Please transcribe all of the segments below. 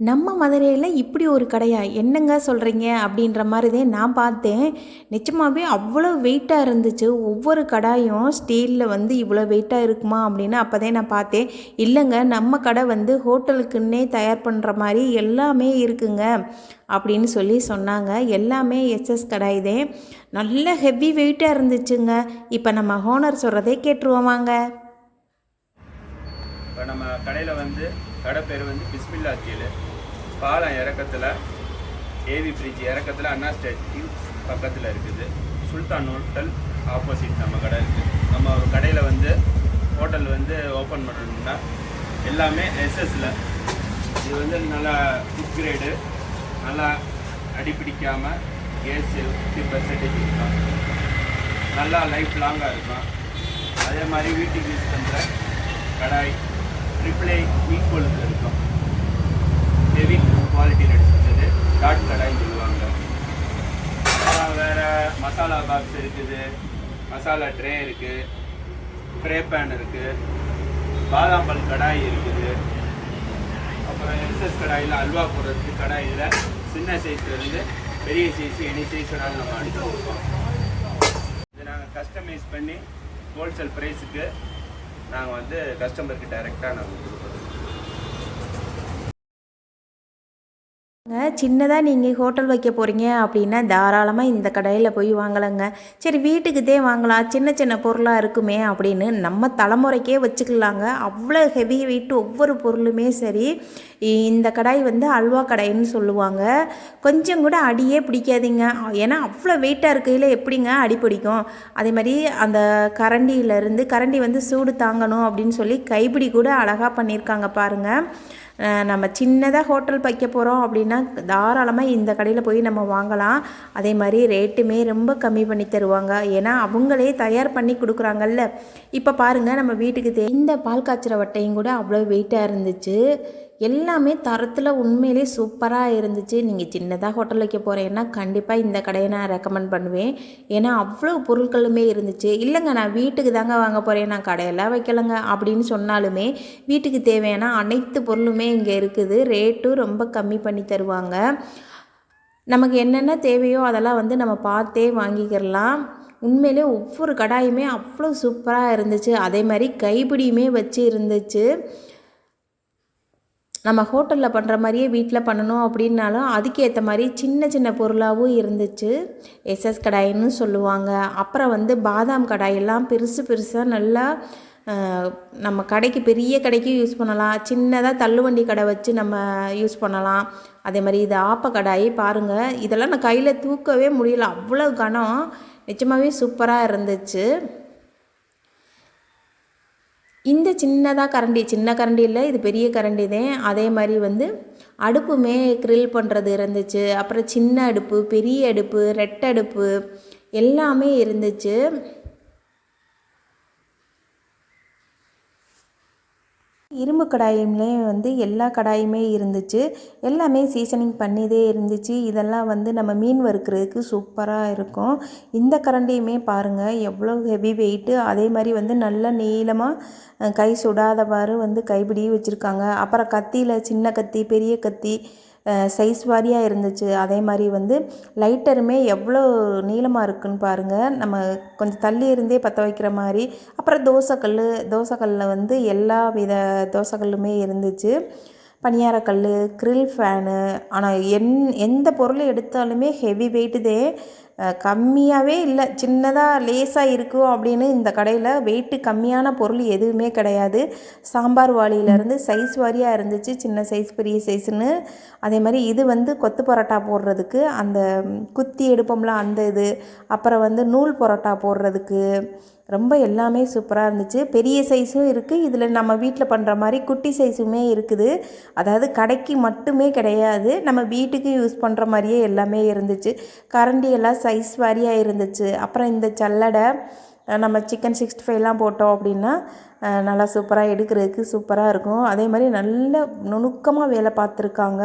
நம்ம மதுரையில் இப்படி ஒரு கடையா? என்னங்க சொல்கிறீங்க அப்படின்ற மாதிரி தான் நான் பார்த்தேன். நிச்சயமாகவே அவ்வளோ வெயிட்டாக இருந்துச்சு. ஒவ்வொரு கடாயும் ஸ்டீலில் வந்து இவ்வளோ வெயிட்டாக இருக்குமா அப்படின்னு அப்போ தான் நான் பார்த்தேன். இல்லைங்க நம்ம கடை வந்து ஹோட்டலுக்குன்னே தயார் பண்ணுற மாதிரி எல்லாமே இருக்குங்க அப்படின்னு சொல்லி சொன்னாங்க. எல்லாமே எஸ்எஸ் கடாய் தான் நல்ல ஹெவி வெயிட்டாக இருந்துச்சுங்க. இப்போ நம்ம ஹோனர் சொல்கிறதே கேட்டுருவோம் வாங்க. இப்போ நம்ம கடையில் வந்து கடை பேர் வந்து பிஸ்மில்லா ஜீல். பாலம் இறக்கத்தில் ஏவி பிரிட்ஜ் இறக்கத்தில் அண்ணா ஸ்டேட்டிவ் பக்கத்தில் இருக்குது. சுல்தான் ஹோட்டல் ஆப்போசிட் நம்ம கடை இருக்குது நம்ம ஒரு கடையில் வந்து ஹோட்டல் வந்து ஓப்பன் பண்ணணும்னா எல்லாமே எஸ்எஸில் இது வந்து நல்லா குட் கிரேடு நல்லா அடிப்பிடிக்காமல் கேஸ் ஃபிஃப்டி பர்சன்டேஜ் இருக்கும் நல்லா லைஃப் லாங்காக இருக்கும். அதே மாதிரி வீட்டுக்கு யூஸ் பண்ணுற கடாய் ட்ரிபிளே ஈக்குவல் இருக்கும். ஹெவி குவாலிட்டியில் எடுத்துருக்குது டாட் கடாய் சொல்லுவாங்க. அப்புறம் வேறு மசாலா பாக்ஸ் இருக்குது. மசாலா ட்ரே இருக்குது ஃப்ரே பேன் இருக்குது பாதாம் பால் கடாய் இருக்குது. அப்புறம் எஸ்எஸ் கடாயில் அல்வா போடுறதுக்கு கடாயில் சின்ன சைஸ்லேருந்து பெரிய சைஸ் எனி சைஸ் வேணாலும் நம்ம அடிச்சு கொடுப்போம். இதை நாங்கள் கஸ்டமைஸ் பண்ணி ஹோல்சேல் ப்ரைஸுக்கு நாங்கள் வந்து கஸ்டமருக்கு டைரெக்டாக நாங்கள் கொடுக்குறோம் சின்னதாக நீங்கள் ஹோட்டல் வைக்க போகிறீங்க அப்படின்னா தாராளமாக இந்த கடையில் போய் வாங்கலைங்க. சரி வீட்டுக்குதே வாங்கலாம். சின்ன சின்ன பொருளாக இருக்குமே அப்படின்னு நம்ம தலைமுறைக்கே வச்சுக்கலாங்க. அவ்வளோ ஹெவி வெயிட் ஒவ்வொரு பொருளுமே சரி இந்த கடாய் வந்து அல்வா கடாய்ன்னு சொல்லுவாங்க. கொஞ்சம் கூட அடியே பிடிக்காதீங்க. ஏன்னா அவ்வளோ வெயிட்டாக இருக்கையில் எப்படிங்க அடி பிடிக்கும்? அதே மாதிரி அந்த கரண்டியிலேருந்து கரண்டி வந்து சூடு தாங்கணும் அப்படின்னு சொல்லி கைப்பிடி கூட அழகாக பண்ணியிருக்காங்க பாருங்கள் நம்ம சின்னதாக ஹோட்டல் வைக்க போகிறோம் அப்படின்னா தாராளமாக இந்த கடையில் போய் நம்ம வாங்கலாம். அதே மாதிரி ரேட்டுமே ரொம்ப கம்மி பண்ணி தருவாங்க. ஏன்னா அவங்களே தயார் பண்ணி கொடுக்குறாங்கல்ல. இப்போ பாருங்கள் நம்ம வீட்டுக்கு தே இந்த பால் காய்ச்சிற வட்டையும் கூட அவ்வளோ வெயிட்டாக இருந்துச்சு. எல்லாமே தரத்தில் உண்மையிலே சூப்பராக இருந்துச்சு. நீங்கள் சின்னதாக ஹோட்டல் வைக்க போகிறேன்னா கண்டிப்பாக இந்த கடையை நான் ரெக்கமெண்ட் பண்ணுவேன். ஏன்னா அவ்வளோ பொருட்களுமே இருந்துச்சு. இல்லைங்க நான் வீட்டுக்கு தாங்க வாங்க போகிறேன் நான் கடையெல்லாம் வைக்கலைங்க அப்படின்னு சொன்னாலுமே வீட்டுக்கு தேவையான அனைத்து பொருளுமே இங்கே இருக்குது. ரேட்டும் ரொம்ப கம்மி பண்ணி தருவாங்க. நமக்கு என்னென்ன தேவையோ அதெல்லாம் வந்து நம்ம பார்த்தே வாங்கிக்கிறலாம் உண்மையிலே ஒவ்வொரு கடாயுமே அவ்வளோ சூப்பராக இருந்துச்சு. அதே மாதிரி கைப்பிடியுமே வச்சு இருந்துச்சு. நம்ம ஹோட்டலில் பண்ணுற மாதிரியே வீட்டில் பண்ணணும் அப்படின்னாலும் அதுக்கேற்ற மாதிரி சின்ன சின்ன பொருளாகவும் இருந்துச்சு. எஸ்எஸ் கடாயின்னு சொல்லுவாங்க. அப்புறம் வந்து பாதாம் கடாயெல்லாம் பெருசு பெருசாக நல்லா நம்ம கடைக்கு பெரிய கடைக்கு யூஸ் பண்ணலாம். சின்னதாக தள்ளுவண்டி கடை வச்சு நம்ம யூஸ் பண்ணலாம். அதே மாதிரி இது ஆப்ப கடாய் பாருங்கள் இதெல்லாம் நான் கையில் தூக்கவே முடியல. அவ்வளோ கனம். நிஜமாகவே சூப்பராக இருந்துச்சு. இந்த சின்னதாக கரண்டி சின்ன கரண்டி இல்லை இது பெரிய கரண்டி தான். அதே மாதிரி வந்து அடுப்புமே க்ரில் பண்ணுறது இருந்துச்சு. அப்புறம் சின்ன அடுப்பு பெரிய அடுப்பு ரெட்டடுப்பு எல்லாமே இருந்துச்சு. இரும்பு கடாயும்லேயும் வந்து எல்லா கடாயுமே இருந்துச்சு. எல்லாமே சீசனிங் பண்ணிதே இருந்துச்சு. இதெல்லாம் வந்து நம்ம மீன் வறுக்கிறதுக்கு சூப்பராக இருக்கும். இந்த கரண்டியுமே பாருங்கள் எவ்வளோ ஹெவி வெயிட்டு அதே மாதிரி வந்து நல்ல நீளமாக கை சுடாதவாறு வந்து கைப்பிடி வச்சுருக்காங்க. அப்புறம் கத்தியில் சின்ன கத்தி பெரிய கத்தி சைஸ் வாரியாக இருந்துச்சு. அதே மாதிரி வந்து லைட்டருமே எவ்வளோ நீளமாக இருக்குன்னு பாருங்கள் நம்ம கொஞ்சம் தள்ளி இருந்தே பற்ற வைக்கிற மாதிரி. அப்புறம் தோசைக்கல் தோசைக்கல்லில் வந்து எல்லா வித தோசைக்கல்லுமே இருந்துச்சு. பணியாரக்கல் க்ரில் ஃபேனு ஆனால் என் எந்த பொருள் எடுத்தாலுமே ஹெவி வெயிட்டுதே கம்மியாகவே இல்லை. சின்னதாக லேசாக இருக்கும் அப்படின்னு இந்த கடையில் வெயிட்டு கம்மியான பொருள் எதுவுமே கிடையாது. சாம்பார் வாளியிலேருந்து சைஸ் வாரியாக இருந்துச்சு. சின்ன சைஸ் பெரிய சைஸ்னு அதே மாதிரி இது வந்து கொத்து பரோட்டா போடுறதுக்கு அந்த குத்தி எடுப்போம்ல அந்த இது. அப்புறம் வந்து நூல் பரோட்டா போடுறதுக்கு. ரொம்ப எல்லாமே சூப்பராக இருந்துச்சு. பெரிய சைஸும் இருக்குது இதில் நம்ம வீட்டில் பண்ணுற மாதிரி குட்டி சைஸுமே இருக்குது. அதாவது கடைக்கு மட்டுமே கிடையாது. நம்ம வீட்டுக்கு யூஸ் பண்ணுற மாதிரியே எல்லாமே இருந்துச்சு. கரண்டி எல்லாம் சைஸ் வாரியாக இருந்துச்சு. அப்புறம் இந்த சல்லடை நம்ம சிக்கன் சிக்ஸ்டி ஃபைவ்லாம் போட்டோம் அப்படின்னா நல்லா சூப்பராக எடுக்கிறதுக்கு சூப்பராக இருக்கும். அதே மாதிரி நல்ல நுணுக்கமாக வேலை பார்த்துருக்காங்க.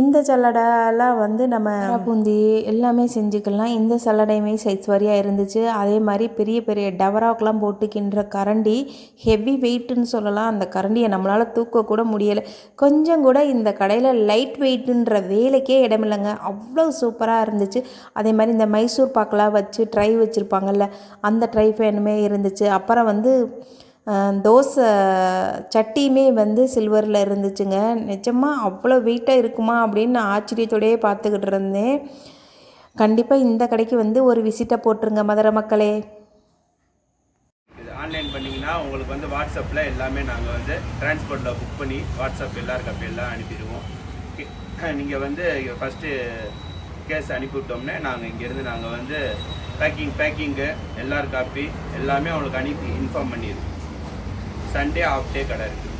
இந்த சல்லடைலாம் வந்து நம்ம பூந்தி எல்லாமே செஞ்சுக்கலாம். இந்த சல்லடையுமே சைஸ் வரியாக இருந்துச்சு. அதே மாதிரி பெரிய பெரிய டவராக்கெலாம் போட்டுக்கின்ற கரண்டி ஹெவி வெயிட்டுன்னு சொல்லலாம். அந்த கரண்டியை நம்மளால் தூக்கக்கூட முடியலை. கொஞ்சம் கூட இந்த கடையில் லைட் வெயிட்டுன்ற வேலைக்கே இடமில்லைங்க. அவ்வளோ சூப்பராக இருந்துச்சு. அதே மாதிரி இந்த மைசூர் பாக்கெலாம் வச்சு ட்ரை வச்சுருப்பாங்கல்ல அந்த ட்ரை ஃபேனுமே இருந்துச்சு. அப்புறம் வந்து தோசை சட்டியுமே வந்து சில்வரில் இருந்துச்சுங்க. நிஜமாக அவ்வளோ வெயிட்டாக இருக்குமா அப்படின்னு நான் பார்த்துக்கிட்டு இருந்தேன். கண்டிப்பாக இந்த கடைக்கு வந்து ஒரு விசிட்டை போட்டுருங்க மதுரை மக்களே. ஆன்லைன் பண்ணிங்கன்னா உங்களுக்கு வந்து வாட்ஸ்அப்பில் எல்லாமே நாங்கள் வந்து டிரான்ஸ்போர்ட்டில் புக் பண்ணி வாட்ஸ்அப் எல்லாருக்கும் அப்படி எல்லாம் அனுப்பிடுவோம். நீங்கள் வந்து ஃபஸ்ட்டு கேஸ் அனுப்பிவிட்டோம்னே நாங்கள் இங்கேருந்து நாங்கள் வந்து பேக்கிங் பேக்கிங்கு எல்லார் காப்பி எல்லாமே அவங்களுக்கு அனுப்பி இன்ஃபார்ம் பண்ணிடுவோம். சண்டே ஆஃப் டே கடை இருக்குது